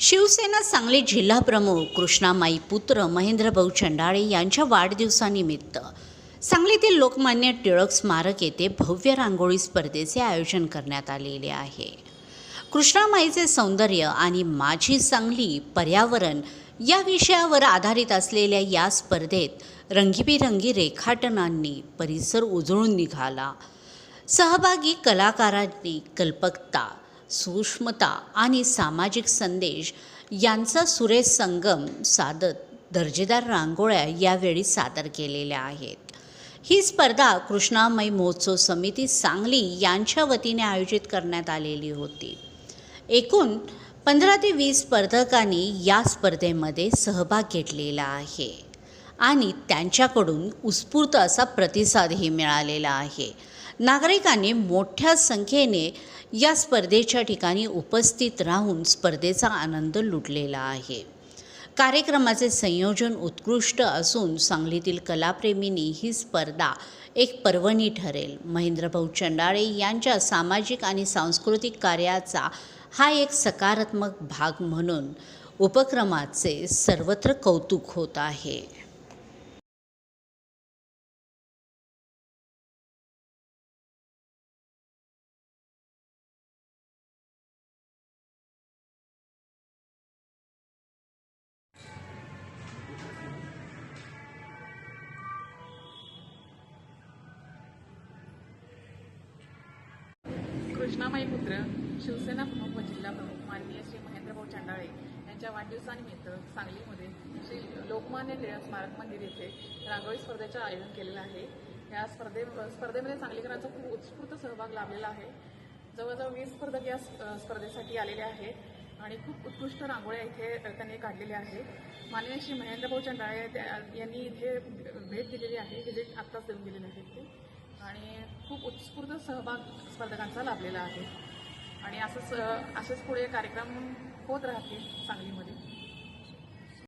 शिवसेना सांगली जिल्हाप्रमुख कृष्णामाई पुत्र महेंद्रभाऊ चंडाळे यांच्या वाढदिवसानिमित्त सांगलीतील लोकमान्य टिळक स्मारक येथे भव्य रांगोळी स्पर्धेचे आयोजन करण्यात आलेले आहे. कृष्णामाईचे सौंदर्य आणि माझी सांगली पर्यावरण या विषयावर आधारित असलेल्या या स्पर्धेत रंगीबेरंगी रेखाटनांनी परिसर उजळून निघाला. सहभागी कलाकारांनी कल्पकता सूक्ष्मता आणि सामाजिक संदेश यांचा सुरेश संगम साधत दर्जेदार रांगोळ्या यावेळी सादर केलेल्या आहेत. ही स्पर्धा कृष्णामय महोत्सव समिती सांगली यांच्या वतीने आयोजित करण्यात आलेली होती. एकूण पंधरा ते वीस स्पर्धकांनी या स्पर्धेमध्ये सहभाग घेतलेला आहे आणि त्यांच्याकडून उत्स्फूर्त असा प्रतिसादही मिळालेला आहे. नागरिकांनी मोठ्या संख्येने या स्पर्धेच्या ठिकाणी उपस्थित राहून स्पर्धेचा आनंद लुटलेला आहे. कार्यक्रमाचे संयोजन उत्कृष्ट असून सांगलीतील कलाप्रेमींनी ही स्पर्धा एक पर्वणी ठरेल. महेंद्रभाऊ चंडाळे यांच्या सामाजिक आणि सांस्कृतिक कार्याचा हा एक सकारात्मक भाग म्हणून उपक्रमाचे सर्वत्र कौतुक होत आहे. कृष्णामाई पुत्र शिवसेना प्रमुख व जिल्हा प्रमुख माननीय श्री महेंद्रभाऊ चंडाळे यांच्या वाढदिवसानिमित्त सांगलीमध्ये श्री लोकमान्य टिळक स्मारक मंदिर येथे रांगोळी स्पर्धेचं आयोजन केलेलं आहे. या स्पर्धे स्पर्धेमध्ये सांगलीकरांचा खूप उत्स्फूर्त सहभाग लाभलेला आहे. जवळजवळ वीस स्पर्धक या स्पर्धेसाठी आलेले आहेत आणि खूप उत्कृष्ट रांगोळ्या इथे त्यांनी काढलेल्या आहेत. माननीय श्री महेंद्रभाऊ चंडाळे त्या- यांनी इथे भेट दिलेली आहे. व्हिजिट आत्ताच देऊन गेलेले आहेत ते. आणि खूप उत्स्फूर्त सहभाग स्पर्धकांचा लाभलेला आहे. आणि असंच असेच पुढे कार्यक्रम होत राहतील सांगलीमध्ये.